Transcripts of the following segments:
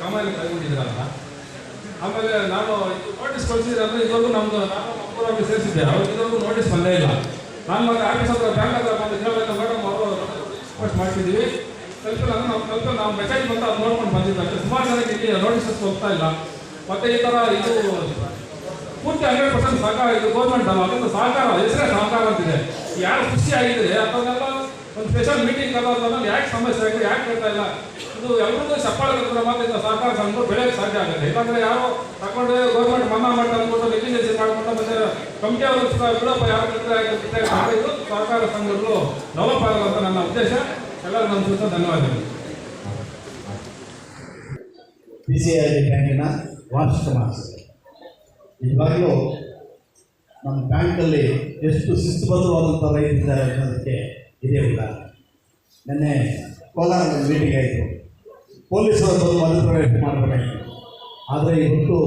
ಕಾಮಾಯಿನ ಕೈಗೊಂಡಿದ್ದೀರಲ್ಲ ಆಮೇಲೆ ನಾನು ನೋಟಿಸ್ ಕಳಿಸಿದ್ರೆ ಅಂದರೆ ನಮ್ದು ನಮ್ಮದು ನಾನು ನಮ್ಮೂರಲ್ಲಿ ಸೇರಿಸಿದ್ದೆ. ಅವ್ರಿಗೆ ಇದುವರೆಗೂ ನೋಟಿಸ್ ಬಂದೇ ಇಲ್ಲ. ನಾನು ಮತ್ತೆ ಆಫೀಸ್ ಹತ್ರ ಬ್ಯಾಂಕ್ ಹತ್ರ ಬಂದು ಕೇಳಬೇಕು ಮೇಡಮ್ ಅವರು ರಿಕ್ವೆಸ್ಟ್ ಮಾಡ್ತಿದ್ದೀವಿ ಸ್ವಲ್ಪ ನಾನು ನಾವು ಸ್ವಲ್ಪ ನಾವು ಮೆಸೇಜ್ ಬಂದು ಅದು ನೋಡ್ಕೊಂಡು ಬಂದಿದ್ದಾರೆ ಸುಮಾರು ಜನಕ್ಕೆ ಇಲ್ಲಿ ನೋಟಿಸಸ್ ಹೋಗ್ತಾ ಇಲ್ಲ. ಮತ್ತೆ ಈ ಥರ ಇದು ಪೂರ್ತಿ ಹಂಡ್ರೆಡ್ ಪರ್ಸೆಂಟ್ ಸಹಕಾರ ಇದು ಗೌರ್ಮೆಂಟ್ ಅಲ್ಲ ಅದೊಂದು ಸಹಕಾರ, ಹೆಸರೇ ಸಹಕಾರ ಅಂತಿದೆ. ಯಾರು ಖುಷಿ ಆಗಿದ್ರೆ ಅದನ್ನೆಲ್ಲ ಒಂದು ಸ್ಪೆಷಲ್ ಮೀಟಿಂಗ್ ಕರೋದ್ರಲ್ಲಿ ಯಾಕೆ ಸಮಸ್ಯೆ? ಆಗಿದೆ ಯಾಕೆ ಹೇಳ್ತಾ ಇಲ್ಲ? ಇದು ಎಲ್ಲರಿಗೂ ಚಪ್ಪಾಳೆ ಕಟ್ಟಿದ್ರೆ ಮಾತ್ರ ಇದು ಸಹಕಾರ ಸಂಘ ಬೆಳೆಯಕ್ಕೆ ಸಾಧ್ಯ ಆಗುತ್ತೆ. ಇಲ್ಲಾಂದ್ರೆ ಯಾರು ತಗೊಂಡು ಗೌರ್ಮೆಂಟ್ ಮನ್ನಾ ಮಾಡ್ತಾ ಅಂದ್ಬಿಟ್ಟು ನೆಗ್ಲಿಜೆನ್ಸಿ ಮಾಡ್ಕೊಂಡು ಮತ್ತೆ ಕಮಿಟಿ ಅವರು ಬಿಡಪ್ಪ, ಯಾರು ಇದ್ರೆ ಇದು ಸಹಕಾರ ಸಂಘಗಳು ಡೆವಲಪ್ ಆಗಲ್ಲ ಅಂತ ನನ್ನ ಉದ್ದೇಶ. ಎಲ್ಲರಿಗೂ ನಮ್ಮ ಸುತ್ತ ಧನ್ಯವಾದಗಳು. ಬಿ ಸಿ ಐ ಬ್ಯಾಂಕಿನ ವಾರ್ಷಿಕ ಮಾಸಿಕ ನಿಜವಾಗ್ಲೂ ನಮ್ಮ ಬ್ಯಾಂಕಲ್ಲಿ ಎಷ್ಟು ಶಿಸ್ತುಬದ್ಧವಾದಂಥ ರೈತರಿದ್ದಾರೆ ಅನ್ನೋದಕ್ಕೆ ಇದೇ ಉದಾಹರಣೆ ನಿನ್ನೆ ಕೋಲಾರದಲ್ಲಿ ಮೀಟಿಂಗ್ ಆಯಿತು. ಪೊಲೀಸರು ಬಂದು ಮಧ್ಯಪ್ರವೇಶ ಮಾಡಬೇಕಾಗಿತ್ತು ಆದರೆ ಇವತ್ತು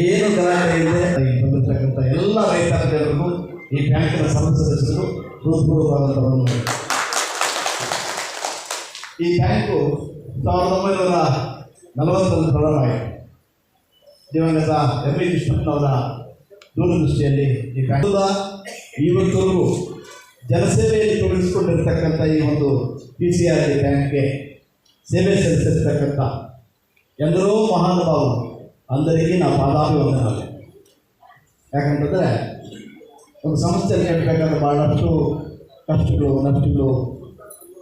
ಏನು ಗಲಾಟೆ ಇದೆ ಬಂದಿರತಕ್ಕಂಥ ಎಲ್ಲ ರೈತರ ಜನರು ಈ ಬ್ಯಾಂಕಿನ ಸದಸ್ಯರು ಹೃತ್ಪೂರ್ವಕವಾದಂಥ ವಂದನೆಗಳು. ಈ ಬ್ಯಾಂಕು ಸಾವಿರದ ಒಂಬೈನೂರ ನಲವತ್ತೊಂದು ಪ್ರಾರಂಭ ಆಯಿತು ದಿವಂಗತ ಎಂ ವಿ ಕೃಷ್ಣಪ್ಪನವರ ದೂರದೃಷ್ಟಿಯಲ್ಲಿ ಈ ಬ್ಯಾಂಕ್. ಇವತ್ತವರೆಗೂ ಜನಸೇವೆಯಲ್ಲಿ ತೊಡಗಿಸಿಕೊಂಡಿರ್ತಕ್ಕಂಥ ಈ ಒಂದು ಪಿ ಸಿ ಆರ್ ಡಿ ಬ್ಯಾಂಕ್ಗೆ ಸೇವೆ ಸಲ್ಲಿಸಿರ್ತಕ್ಕಂಥ ಎಲ್ಲರೂ ಮಹಾನುಭಾವರು, ಅಂದರಿಗೆ ನಾವು ಪಾದಾಭಿವಂದನಾಲೆ ಯಾಕಂತಂದರೆ ಒಂದು ಸಂಸ್ಥೆಯಲ್ಲಿ ಹೇಳ್ಬೇಕಾದ್ರೆ ಭಾಳಷ್ಟು ಕಷ್ಟಗಳು, ನಷ್ಟಗಳು,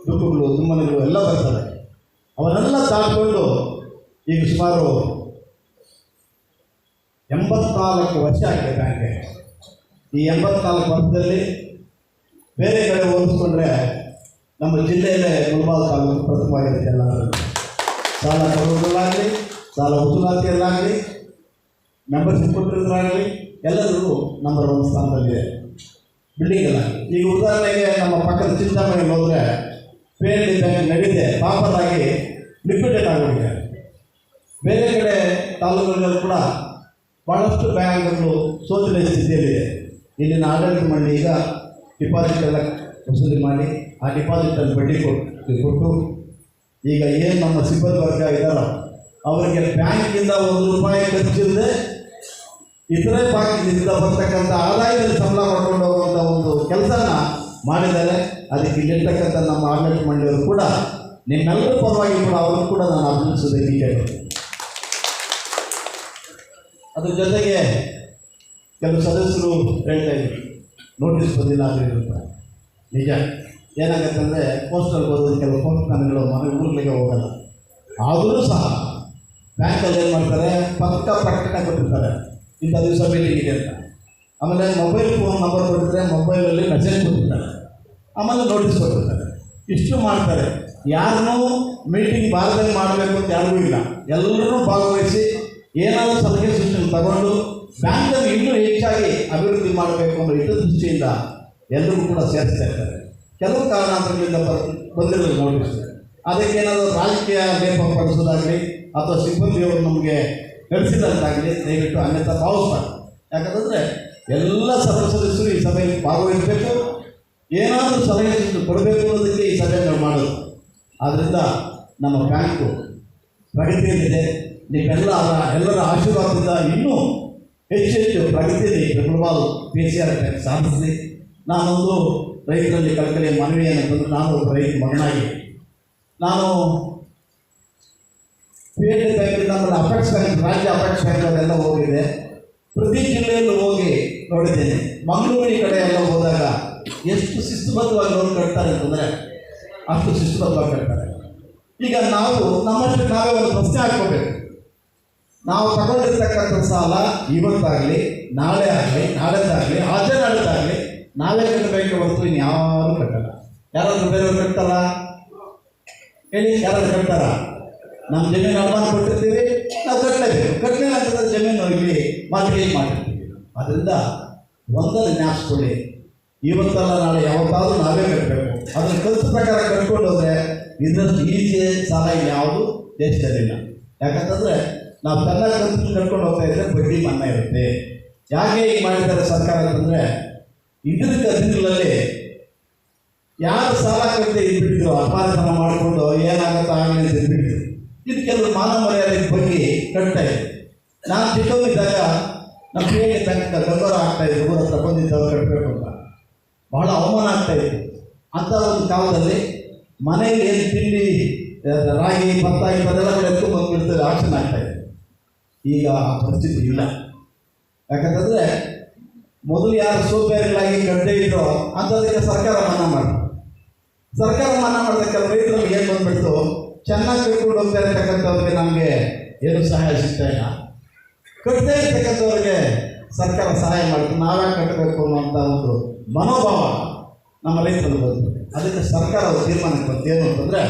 ದುಃಖಗಳು, ದುಮ್ಮನೆಗಳು ಎಲ್ಲ ಬರ್ತವೆ. ಅವನ್ನೆಲ್ಲ ತಾಕೊಂಡು ಈಗ ಸುಮಾರು ಎಂಬತ್ನಾಲ್ಕು ವರ್ಷ ಆಗಿದೆ ಬ್ಯಾಂಕ್ಗೆ. ಈ ಎಂಬತ್ನಾಲ್ಕು ವರ್ಷದಲ್ಲಿ ಬೇರೆ ಕಡೆ ಹೋಲಿಸ್ಕೊಂಡ್ರೆ ನಮ್ಮ ಜಿಲ್ಲೆಯಲ್ಲೇ ಮುಲ್ಬಾಲ್ ತಾಲೂಕು ಪ್ರಥಮವಾಗಿರುತ್ತೆ ಎಲ್ಲ ಸಾಲ ಕೊಡೋದ್ರಲ್ಲಾಗಲಿ ಸಾಲ ವಸೂಲಾತಿಯಲ್ಲಾಗಲಿ ಮೆಂಬರ್ಶಿಪ್ ಕೊಟ್ಟಿರೋದ್ರಾಗಲಿ ಎಲ್ಲರೂ ನಂಬರ್ ಒಂದು ಸ್ಥಾನದಲ್ಲಿದೆ. ಬಿಲ್ಡಿಂಗ್ ಎಲ್ಲ. ಈಗ ಉದಾಹರಣೆಗೆ ನಮ್ಮ ಪಕ್ಕದ ಚಿಂತಾಮಣಿ ಹೋದರೆ ಪಿ ಎಲ್ ಡಿ ಬ್ಯಾಂಕ್ ನಡೀದೆ ಪಾಪದಾಗಿ ಲಿಕ್ವಿಡೇಟ್ ಆಗೋಗಿದೆ. ಬೇರೆ ಕಡೆ ತಾಲೂಕುಗಳಲ್ಲಿ ಕೂಡ ಭಾಳಷ್ಟು ಬ್ಯಾಂಕ್ಗಳು ಸೋತಿನ ಸ್ಥಿತಿಯಲ್ಲಿದೆ. ಇಲ್ಲಿನ ಆಡಳಿತ ಮಂಡಳಿ ಈಗ ಡಿಪಾಸಿಟ್ ಎಲ್ಲ ವಸೂಲಿ ಮಾಡಿ, ಆ ಡಿಪಾಸಿಟಲ್ಲಿ ಬಡ್ಡಿ ಕೊಟ್ಟು ಕೊಟ್ಟು, ಈಗ ಏನು ನಮ್ಮ ಸಿಬ್ಬಂದಿ ವರ್ಗ ಇದ್ದಾರ ಅವರಿಗೆ ಬ್ಯಾಂಕಿಂದ ಒಂದು ರೂಪಾಯಿ ಖರ್ಚಿಲ್ಲದೆ ಇತರೆ ಬ್ಯಾಂಕಿನಿಂದ ಬರ್ತಕ್ಕಂಥ ಆದಾಯದಲ್ಲಿ ಸಂಬಳ ಮಾಡ್ಕೊಂಡು ಹೋಗುವಂಥ ಒಂದು ಕೆಲಸನ ಮಾಡಿದ್ದಾರೆ. ಅದಕ್ಕೆ ಇಲ್ಲಿರ್ತಕ್ಕಂಥ ನಮ್ಮ ಆಡಳಿತ ಮಂಡಳಿಯವರು ಕೂಡ, ನಿಮ್ಮೆಲ್ಲರ ಪರವಾಗಿ ಕೂಡ ಅವರು ಕೂಡ ನಾನು ಅಭಿನಂದಿಸೋದಕ್ಕೆ ಅದ್ರ ಜೊತೆಗೆ ಕೆಲವು ಸದಸ್ಯರು ಹೇಳ್ತಾ ಇದ್ರು. ನೋಟಿಸ್ ಬಂದಿಲ್ಲ ಅಂತ ನಿಜ. ಏನಾಗತ್ತೆ ಅಂದರೆ ಪೋಸ್ಟಲ್ಲಿ ಬರೋದು ಕೆಲವು ಪೋಸ್ಟ್ ಮನೆಗಳು ಮನೆ ಊರ್ಲಿಗೆ ಹೋಗಲ್ಲ. ಆದರೂ ಸಹ ಬ್ಯಾಂಕಲ್ಲಿ ಏನು ಮಾಡ್ತಾರೆ? ಪಕ್ಕ ಪ್ರಕಟಣೆ ಕೊಟ್ಟಿರ್ತಾರೆ. ಇಂಥ ದಿವಸ ಮೀಟಿಂಗ್ ಇದೆ ಅಂತ. ಆಮೇಲೆ ಮೊಬೈಲ್ ಫೋನ್ ನಂಬರ್ ಕೊಟ್ಟಿದ್ರೆ ಮೊಬೈಲಲ್ಲಿ ಮೆಸೇಜ್ ಕೊಟ್ಟಿರ್ತಾರೆ. ಆಮೇಲೆ ನೋಟಿಸ್ ಕೊಟ್ಟಿರ್ತಾರೆ. ಇಷ್ಟು ಮಾಡ್ತಾರೆ. ಯಾರನ್ನೂ ಮೀಟಿಂಗ್ ಬಾರದಂಗೆ ಮಾಡಬೇಕು ಅಂತ ಯಾರಿಗೂ ಇಲ್ಲ. ಎಲ್ಲರೂ ಭಾಗವಹಿಸಿ ಏನಾದರೂ ಸಲಹೆ ಸೂಚನೆ ತಗೊಂಡು ಬ್ಯಾಂಕನ್ನು ಇನ್ನೂ ಹೆಚ್ಚಾಗಿ ಅಭಿವೃದ್ಧಿ ಮಾಡಬೇಕು ಅನ್ನೋ ಹಿತದೃಷ್ಟಿಯಿಂದ ಎಲ್ಲರೂ ಕೂಡ ಸೇರಿಸ್ತಾ ಇರ್ತಾರೆ. ಕೆಲವು ಕಾರಣಾಂತರಗಳಿಂದ ಬಂದಿರೋದು ನೋಟಿಸ್ ಅದಕ್ಕೆ ಏನಾದರೂ ರಾಜಕೀಯ ಲೇಪ ಪಡಿಸೋದಾಗಲಿ ಅಥವಾ ಸಿಬ್ಬಂದಿಯವರು ನಮಗೆ ನಡೆಸಿದಂತಾಗಲಿ ದಯವಿಟ್ಟು ಅನ್ಯತಾ ಭಾವಿಸ್ತಾರೆ ಯಾಕಂತಂದರೆ ಎಲ್ಲ ಸಭೆ ಸದಸ್ಯರು ಈ ಸಭೆಯಲ್ಲಿ ಭಾಗವಹಿಸಬೇಕು. ಏನಾದರೂ ಸಲಹೆ ಕೊಡಬೇಕು ಅನ್ನೋದಕ್ಕೆ ಈ ಸಭೆಯನ್ನು ಮಾಡೋದು. ಆದ್ದರಿಂದ ನಮ್ಮ ಬ್ಯಾಂಕು ಪ್ರಗತಿಯಲ್ಲಿದೆ. ನೀವೆಲ್ಲ ಎಲ್ಲರ ಆಶೀರ್ವಾದದಿಂದ ಇನ್ನೂ ಹೆಚ್ಚು ಹೆಚ್ಚು ಪ್ರಗತಿಯಲ್ಲಿ ಪ್ರಬಲವಾದ ಪಿ ಸಿ ಆರ್ ಬ್ಯಾಂಕ್ ಸಾಧಿಸಲಿ ನಾನೊಂದು ರೈತರಲ್ಲಿ ಕಳಕಳಿಯ ಮನವಿಯನ್ನು ತಂದು ನಾನು ರೈತ ಮಗನಾಗಿ. ನಾನು ಡಿ ಬ್ಯಾಂಕಿಂದ ಆಮೇಲೆ ಅಪೆಕ್ಸ್ ಬ್ಯಾಂಕ್, ರಾಜ್ಯ ಅಪೆಕ್ಸ್ ಬ್ಯಾಂಕ್ ಹೋಗಿದೆ. ಪ್ರತಿ ಜಿಲ್ಲೆಯಲ್ಲೂ ಹೋಗಿ ನೋಡಿದ್ದೇನೆ. ಮಂಗಳೂರಿನ ಕಡೆ ಎಲ್ಲ ಹೋದಾಗ ಎಷ್ಟು ಶಿಸ್ತುಬದ್ಧವಾಗಿ ಲೋನ್ ಕಟ್ತಾರೆ ಅಂತಂದರೆ ಅಷ್ಟು ಶಿಸ್ತುಬದ್ಧವಾಗಿ ಕಟ್ತಾರೆ. ಈಗ ನಾವು ನಮ್ಮಷ್ಟು ನಾವೇ ಒಂದು ಪ್ರಶ್ನೆ ಹಾಕ್ಕೋಬೇಕು. ನಾವು ತಗೊಂಡಿರ್ತಕ್ಕಂಥ ಸಾಲ ಇವತ್ತಾಗಲಿ, ನಾಳೆ ಆಗಲಿ ನಾಳೆದಾಗಲಿ ಆಚೆ ನಾಳೆದಾಗಲಿ ನಾವೇ ಕಟ್ಟಬೇಕು ಹೊರತು ಇನ್ಯಾರು ಕಟ್ಟಲ್ಲ. ಯಾರಾದರೂ ಬೇರೆಯವ್ರು ಕಟ್ತಾರ? ಹೇಳಿ, ಯಾರಾದರೂ ಕಟ್ತಾರ? ನಮ್ಮ ಜಮೀನು ಅನುಮಾನ ಕೊಟ್ಟಿರ್ತೀವಿ, ನಾವು ಕಟ್ಟಲೇಬೇಕು ಕಟ್ಟಲಿಲ್ಲ ಅಂತಂದ್ರೆ ಜಮೀನು ಇಲ್ಲಿ ಮಾರ್ಕೆಟ್ ಮಾಡಿರ್ತೀವಿ? ಅದರಿಂದ ಒಂದನ್ನು ಜ್ಞಾಪಿಸ್ಕೊಳ್ಳಿ ಇವತ್ತಲ್ಲ ನಾಳೆ ಯಾವಾಗಾದರೂ ನಾವೇ ಕಟ್ಟಬೇಕು ಅದನ್ನು ಕಲಿತ ಪ್ರಕಾರ ಕಟ್ಕೊಂಡು ಹೋದರೆ ಇದರಷ್ಟು ಈಸಿ ಸಾಲ ಯಾವುದು ದೇಶದಲ್ಲಿಲ್ಲ. ಯಾಕಂತಂದ್ರೆ ನಾವು ತನ್ನ ಕಲಿತು ಕಟ್ಕೊಂಡು ಹೋಗ್ತಾ ಇದ್ರೆ ಬಡ್ಡಿ ಮನ್ನಾ ಇರುತ್ತೆ. ಯಾಕೆ ಈಗ ಮಾಡಿದ್ದಾರೆ ಸರ್ಕಾರ ಅಂತಂದ್ರೆ ಇದಕ್ಕೆ ದಿನಗಳಲ್ಲಿ ಯಾರು ಸಾಲ ಕಟ್ಟದೆ ಇದ್ಬಿಟ್ಟಿದ್ರು ಅಪಾರ ಮಾಡಿಕೊಂಡು ಏನಾಗುತ್ತೋ ಆಗಲಿ ಇದ್ಬಿಟ್ಟಿದ್ರು. ಇದು ಕೆಲವು ಮಾನವ ಮರ್ಯಾದೆ ಬಗ್ಗೆ ಕಟ್ತಾ ಇದೆ. ನಾನು ಚಿಕ್ಕವನಿದ್ದಾಗ ನಮ್ಮ ಹೇಗೆ ತಕ್ಕ ಗೌರವ ಆಗ್ತಾ ಇದ್ರು ಊರ ಹತ್ರ ಬಂದಿದ್ದವ್ರು ಕಟ್ಟಬೇಕು ಅಂತ. ಬಹಳ ಅವಮಾನ ಆಗ್ತಾ ಇತ್ತು. ಅಂಥ ಒಂದು ಕಾಲದಲ್ಲಿ ಮನೆಯಲ್ಲಿ ಏನು ತಿಂಡಿ ರಾಗಿ ಭತ್ತ ಇವೆಲ್ಲ ಬಂದ್ಬಿಡ್ತಾರೆ, ಆಕ್ಷನ್ ಆಗ್ತಾ ಈಗ ಆ ಪರಿಸ್ಥಿತಿ ಇಲ್ಲ. ಯಾಕಂತಂದ್ರೆ ಮೊದಲು ಯಾರು ಸೋಪೇರಿಗಳಾಗಿ ಗಡ್ಡೆ ಇದ್ರೋ ಅಂಥದಕ್ಕೆ ಸರ್ಕಾರ ಮನ್ನಾ ಮಾಡಿ ಸರ್ಕಾರ ಮನ್ನಾ ಮಾಡಬೇಕಾದ್ರೆ ರೈತರಿಗೆ ಏನು ಬಂದ್ಬಿಡ್ತು? ಚೆನ್ನಾಗಿ ಕಟ್ಕೊಂಡು ಹೋಗ್ತಾ ಇರ್ತಕ್ಕಂಥವ್ರಿಗೆ ನಮಗೆ ಏನು ಸಹಾಯ ಸಿಗ್ತಾ ಇಲ್ಲ. ಕಟ್ಟದೇ ಇರ್ತಕ್ಕಂಥವ್ರಿಗೆ ಸರ್ಕಾರ ಸಹಾಯ ಮಾಡುತ್ತೆ ನಾವೇ ಕಟ್ಟಬೇಕು ಅನ್ನುವಂಥ ಒಂದು ಮನೋಭಾವ ನಮ್ಮ ರೈತರು ಅದಕ್ಕೆ ಸರ್ಕಾರ ತೀರ್ಮಾನಕ್ಕೆ ಬಂತು. ಏನು ಅಂತಂದರೆ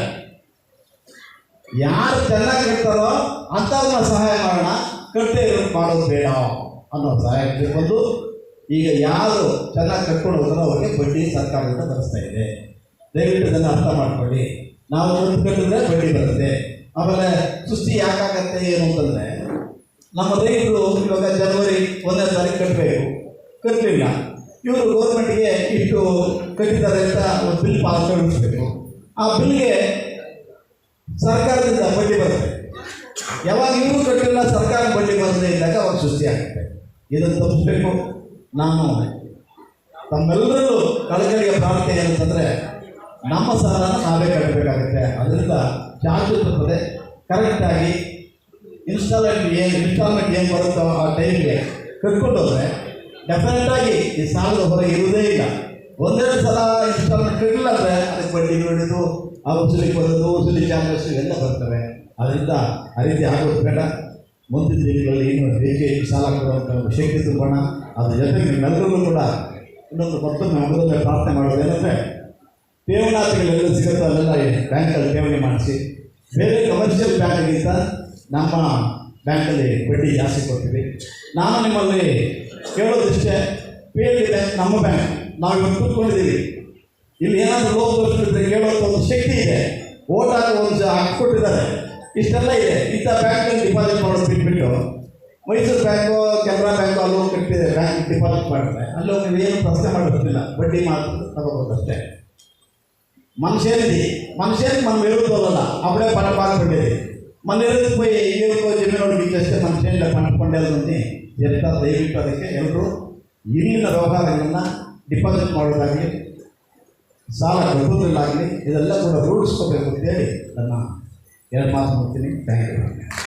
ಯಾರು ಚೆನ್ನಾಗಿ ಕಟ್ತಾರೋ ಅಂಥವ್ರನ್ನ ಸಹಾಯ ಮಾಡೋಣ. ಕಟ್ಟೆ ಮಾಡೋದು ಬೇಡ ಅನ್ನೋ ಸಹಾಯಕ್ಕೆ ಬಂದು ಈಗ ಯಾರು ಚೆನ್ನಾಗಿ ಕಟ್ಕೊಂಡು ಹೋಗ್ತಾರೋ ಅವ್ರಿಗೆ ಬಡ್ಡಿ ಸರ್ಕಾರದಿಂದ ಬರೆಸ್ತಾ ಇದೆ. ದಯವಿಟ್ಟು ಅದನ್ನು ಅರ್ಥ ಮಾಡ್ಕೊಳ್ಳಿ. ನಾವು ದುಡ್ಡು ಕಟ್ಟಿದ್ರೆ ಬಡ್ಡಿ ಬರುತ್ತೆ. ಆಮೇಲೆ ಸುಸ್ತಿ ಯಾಕಾಗತ್ತೆ ಏನು ಅಂತಂದರೆ, ನಮ್ಮ ರೈತರು ಇವಾಗ ಜನವರಿ ಒಂದನೇ ತಾರೀಕು ಕಟ್ಟಬೇಕು. ಕಟ್ಟಲಿಲ್ಲ ಇವರು ಗೌರ್ಮೆಂಟ್ಗೆ ಇಷ್ಟು ಕಟ್ಟಿದ್ದಾರೆ ಅಂತ ಒಂದು ಬಿಲ್ ಪಾಸ್ ಕಳಿಸ್ಬೇಕು ಆ ಬಿಲ್ಗೆ ಸರ್ಕಾರದಿಂದ ಬಡ್ಡಿ ಬರುತ್ತೆ. ಯಾವಾಗ ಇವರು ಕಟ್ಟಿಲ್ಲ, ಸರ್ಕಾರ ಬಡ್ಡಿ ಬರದೇ ಇದ್ದಾಗ ಅವಾಗ ಸೃಷ್ಟಿಯಾಗುತ್ತೆ ಇದನ್ನು ತಪ್ಪಿಸ್ಬೇಕು. ನಾನು ತಮ್ಮೆಲ್ಲರಲ್ಲೂ ಕಳಕಳಿಯ ಪ್ರಾರ್ಥನೆ ಏನಂತಂದರೆ, ನಮ್ಮ ಸಾಲನ ನಾವೇ ಕಟ್ಟಬೇಕಾಗುತ್ತೆ. ಅದರಿಂದ ಬರ್ತದೆ ಕರೆಕ್ಟಾಗಿ ಇನ್ಸ್ಟಾಲ್ಮೆಂಟ್ ಏನು ಇನ್ಸ್ಟಾಲ್ಮೆಂಟ್ ಏನು ಬರುತ್ತೋ ಆ ಟೈಮ್ಗೆ ಕಟ್ಕೊಂಡು ಹೋದರೆ ಡೆಫಿನೆಟಾಗಿ ಈ ಸಾಲದ ಹೊರಗೆ ಇರುವುದೇ ಇಲ್ಲ. ಒಂದೆರಡು ಸಲ ಇನ್ಸ್ಟಾಲ್ಮೆಂಟ್ ಕಟ್ಟಿಲ್ಲ ಅಂದರೆ ಅದಕ್ಕೆ ಬಡ್ಡಿ ನೋಡೋದು ಆ ವಸೂಲಿ ಬರೋದು ವಸೂಲಿ ಎಲ್ಲ ಬರ್ತವೆ. ಅದರಿಂದ ಆ ರೀತಿ ಆಗೋದು ಬೇಡ ಮುಂದಿನ ದಿನಗಳಲ್ಲಿ ಏನು ಬೇಕೆ ಸಾಲ ಕೊಡುವಂಥ ಶಕ್ತಿ ತುಂಬೋಣ. ಅದ್ರ ಜೊತೆಗೆ ನಿಮ್ಮೆಲ್ಲರಿಗೂ ಕೂಡ ಇನ್ನೊಂದು ಮತ್ತೊಮ್ಮೆ ಮೊದಲನೇ ಪ್ರಾರ್ಥನೆ ಮಾಡೋದು ಏನಂದರೆ ಠೇವಣಾತಿಗಳೆಲ್ಲ ಸಿಗುತ್ತೋ ಅದೆಲ್ಲ ಬ್ಯಾಂಕಲ್ಲಿ ಠೇವಣಿ ಮಾಡಿಸಿ. ಬೇರೆ ಕಮರ್ಷಿಯಲ್ ಬ್ಯಾಂಕ್ಗಿಂತ ನಮ್ಮ ಬ್ಯಾಂಕಲ್ಲಿ ಬಡ್ಡಿ ಜಾಸ್ತಿ ಕೊಡ್ತೀವಿ. ನಾನು ನಿಮ್ಮಲ್ಲಿ ಕೇಳೋದಿಷ್ಟೇ, ಪೇ ಇದೆ ನಮ್ಮ ಬ್ಯಾಂಕ್. ನಾವು ಇವತ್ತು ಕೂತ್ಕೊಂಡಿದ್ದೀವಿ ಇಲ್ಲಿ ಏನಾದರೂ ಲೋನ್ ತೋರಿಸ್ಬಿಟ್ರೆ ಕೇಳೋಂಥ ಒಂದು ಶಕ್ತಿ ಇದೆ ಓಟ್ ಹಾಕೋ ಒಂದು ಹಾಕ್ಕೊಟ್ಟಿದ್ದಾರೆ ಇಷ್ಟೆಲ್ಲ ಇದೆ ಇಂಥ ಬ್ಯಾಂಕಲ್ಲಿ ಡಿಪಾಸಿಟ್ ಮಾಡೋದು ಬಿಟ್ಬಿಟ್ಟು ಮೈಸೂರು ಬ್ಯಾಂಕು ಕೆನರಾ ಬ್ಯಾಂಕು ಅಲ್ಲಿ ಹೋಗಿ ಕಟ್ಟಿದೆ ಬ್ಯಾಂಕ್ ಡಿಪಾಸಿಟ್ ಮಾಡ್ತಾರೆ ಅಲ್ಲಿ ಹೋಗಿ ನೀವು ಏನು ಪ್ರಶ್ನೆ ಮಾಡೋದಿಲ್ಲ ಬಡ್ಡಿ ಮಾತ್ರ ತಗೋಬೋದು ಅಷ್ಟೇ మనిషేది మనిషేది మనం ఎదుగుకోవాల అప్పుడే పంట బాగా పండేది మన ఎదుగుపోయి ఎవరికో జమీనోడికి ఇచ్చేస్తే మన చేనులో పంట పండేది ఉంది ఎంత ದಯವಿಟ್ಟು ಅದಕ್ಕೆ ಎಲ್ಲರೂ ಇಲ್ಲಿನ ವ್ಯವಹಾರಗಳನ್ನ ಡಿಪಾಸಿಟ್ ಮಾಡೋದಾಗಲಿ ಸಾಲ ಕಟ್ಟೋದ್ರಲ್ಲಾಗಲಿ ಇದೆಲ್ಲ ಕೂಡ ರೂಢಿಸ್ಕೋಬೇಕು ಅಂತೇಳಿ ನನ್ನ ಎರಡು ಮಾತು ಮಾಡ್ತೀನಿ ಥ್ಯಾಂಕ್ ಯು.